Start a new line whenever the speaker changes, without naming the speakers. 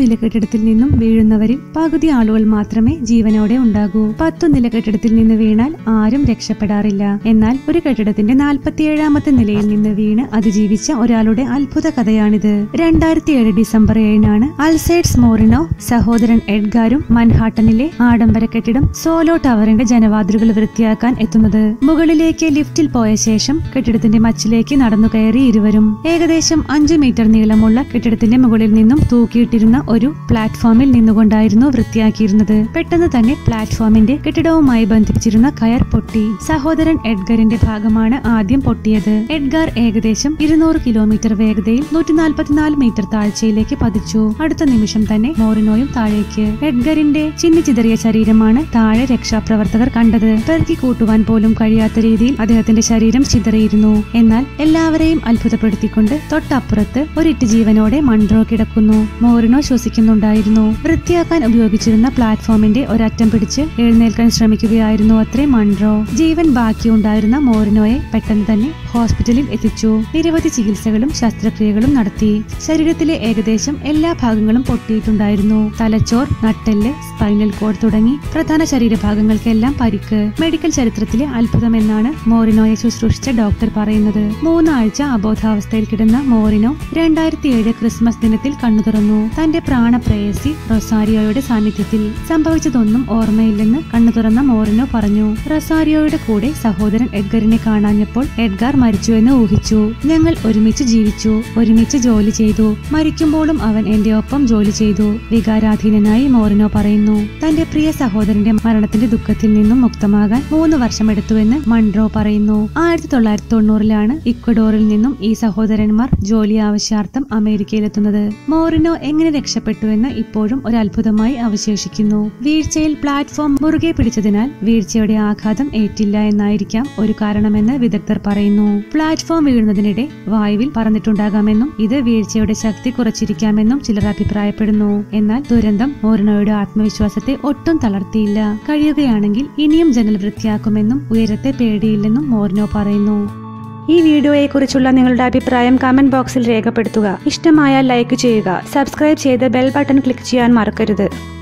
നില കെട്ടിടത്തിൽ നിന്നും വീഴുന്നവരിൽ പകുതി ആളുകൾ മാത്രമേ ജീവനോടെ ഉണ്ടാകൂ. പത്തു നില കെട്ടിടത്തിൽ നിന്ന് വീണാൽ ആരും രക്ഷപ്പെടാറില്ല. എന്നാൽ ഒരു കെട്ടിടത്തിന്റെ നാൽപ്പത്തിയേഴാമത്തെ നിലയിൽ നിന്ന് വീണ് അതിജീവിച്ച ഒരാളുടെ അത്ഭുത കഥയാണിത്. രണ്ടായിരത്തി ഏഴ് ഡിസംബർ ഏഴിനാണ് അൽസൈഡ്സ് മോറിനോ സഹോദരൻ എഡ്ഗാരും മൻഹാട്ടനിലെ ആഡംബര കെട്ടിടം സോലോ ടവറിന്റെ ജനവാതിലുകൾ വൃത്തിയാക്കാൻ എത്തുന്നത്. മുകളിലേക്ക് ലിഫ്റ്റിൽ പോയ ശേഷം കെട്ടിടത്തിന്റെ മച്ചിലേക്ക് നടന്നു കയറി ഇരുവരും. ഏകദേശം അഞ്ചു മീറ്റർ നീളമുള്ള കെട്ടിടത്തിന്റെ മുകളിൽ നിന്നും തൂക്കിയിട്ടിരുന്ന ഒരു പ്ലാറ്റ്ഫോമിൽ നിന്നുകൊണ്ടായിരുന്നു വൃത്തിയാക്കിയിരുന്നത്. പെട്ടെന്ന് തന്നെ പ്ലാറ്റ്ഫോമിന്റെ കെട്ടിടവുമായി ബന്ധിപ്പിച്ചിരുന്ന കയർ പൊട്ടി. സഹോദരൻ എഡ്ഗറിന്റെ ഭാഗമാണ് ആദ്യം പൊട്ടിയത്. എഡ്ഗർ ഏകദേശം ഇരുന്നൂറ് കിലോമീറ്റർ വേഗതയിൽ നൂറ്റി നാൽപ്പത്തിനാല് മീറ്റർ താഴ്ചയിലേക്ക് പതിച്ചു. അടുത്ത നിമിഷം തന്നെ മോറിനോയും താഴേക്ക്. എഡ്ഗറിന്റെ ചിന്നിച്ചിതറിയ ശരീരമാണ് താഴെ രക്ഷാപ്രവർത്തകർ കണ്ടത്. പെറുക്കി കൂട്ടുവാൻ പോലും കഴിയാത്ത രീതിയിൽ അദ്ദേഹത്തിന്റെ ശരീരം ചിതറിയിരുന്നു. എന്നാൽ എല്ലാവരെയും അത്ഭുതപ്പെടുത്തിക്കൊണ്ട് തൊട്ടപ്പുറത്ത് ഒരിറ്റ് ജീവനോടെ മൺട്രോ കിടക്കുന്നു. മോറിനോ ശ്വസിക്കുന്നുണ്ടായിരുന്നു വൃത്തിയാക്കാൻ ഉപയോഗിച്ചിരുന്ന പ്ലാറ്റ്ഫോമിന്റെ ഒരറ്റം പിടിച്ച് എഴുന്നേൽക്കാൻ ശ്രമിക്കുകയായിരുന്നു അത്രേ മൺറോ. ജീവൻ ബാക്കിയുണ്ടായിരുന്ന മോറിനോയെ പെട്ടെന്ന് തന്നെ ഹോസ്പിറ്റലിൽ എത്തിച്ചു. നിരവധി ചികിത്സകളും ശസ്ത്രക്രിയകളും നടത്തി. ശരീരത്തിലെ ഏകദേശം എല്ലാ ഭാഗങ്ങളും പൊട്ടിയിട്ടുണ്ടായിരുന്നു. തലച്ചോർ നട്ടെല്ല് സ്പൈനൽ കോഡ് തുടങ്ങി പ്രധാന ശരീരഭാഗങ്ങൾക്കെല്ലാം പരിക്ക്. മെഡിക്കൽ ചരിത്രത്തിലെ അത്ഭുതമെന്നാണ് മോറിനോയെ ശുശ്രൂഷിച്ച ഡോക്ടർ പറയുന്നത്. മൂന്നാഴ്ച അബോധാവസ്ഥയിൽ കിടന്ന മോറിനോ രണ്ടായിരത്തി ഏഴ് ക്രിസ്മസ് ദിനത്തിൽ കണ്ണു തുറന്നു തന്റെ പ്രാണപ്രേയസി റൊസാരിയോയുടെ സാന്നിധ്യത്തിൽ സംഭവിച്ചതൊന്നും ഓർമ്മയില്ലെന്ന് കണ്ണു തുറന്ന മോറിനോ പറഞ്ഞു. റൊസാരിയോയുടെ കൂടെ സഹോദരൻ എഡ്ഗറിനെ കാണാഞ്ഞപ്പോൾ എഡ്ഗാർ മരിച്ചുവെന്ന് ഊഹിച്ചു. ഞങ്ങൾ ഒരുമിച്ച് ജീവിച്ചു ഒരുമിച്ച് ജോലി ചെയ്തു. മരിക്കുമ്പോഴും അവൻ എന്റെ ഒപ്പം ജോലി ചെയ്തു വികാരാധീനനായി മോറിനോ പറയുന്നു. തന്റെ പ്രിയ സഹോദരന്റെ മരണത്തിന്റെ ദുഃഖത്തിൽ നിന്നും മുക്തമാകാൻ മൂന്ന് വർഷമെടുത്തുവെന്ന് മൺട്രോ പറയുന്നു. ആയിരത്തി തൊള്ളായിരത്തി തൊണ്ണൂറിലാണ് ഇക്വഡോറിൽ നിന്നും ഈ സഹോദരന്മാർ ജോലി ആവശ്യാർത്ഥം അമേരിക്കയിലെത്തുന്നത്. മോറിനോ എങ്ങനെ രക്ഷപ്പെട്ടുവെന്ന് ഇപ്പോഴും ഒരു അത്ഭുതമായി അവശേഷിക്കുന്നു. വീഴ്ചയിൽ പ്ലാറ്റ്ഫോം മുറുകെ പിടിച്ചതിനാൽ വീഴ്ചയുടെ ആഘാതം ഏറ്റില്ല എന്നായിരിക്കാം ഒരു കാരണമെന്ന് വിദഗ്ധർ പറയുന്നു. പ്ലാറ്റ്ഫോം വീഴുന്നതിനിടെ വായുവിൽ പറന്നിട്ടുണ്ടാകാമെന്നും ഇത് വീഴ്ചയുടെ ശക്തി കുറച്ചിരിക്കാമെന്നും ചിലർ അഭിപ്രായപ്പെടുന്നു. എന്നാൽ ദുരന്തം മോറിനോയുടെ ആത്മവിശ്വാസത്തെ ഒട്ടും തളർത്തിയില്ല. കഴിയുകയാണെങ്കിൽ ഇനിയും ജനൽ വൃത്തിയാക്കുമെന്നും ഉയരത്തെ പേടിയില്ലെന്നും മോറിനോ പറയുന്നു. ഈ വീഡിയോയെക്കുറിച്ചുള്ള നിങ്ങളുടെ അഭിപ്രായം കമന്റ് ബോക്സിൽ രേഖപ്പെടുത്തുക. ഇഷ്ടമായാൽ ലൈക്ക് ചെയ്യുക. സബ്സ്ക്രൈബ് ചെയ്ത് ബെൽ ബട്ടൺ ക്ലിക്ക് ചെയ്യാൻ മറക്കരുത്.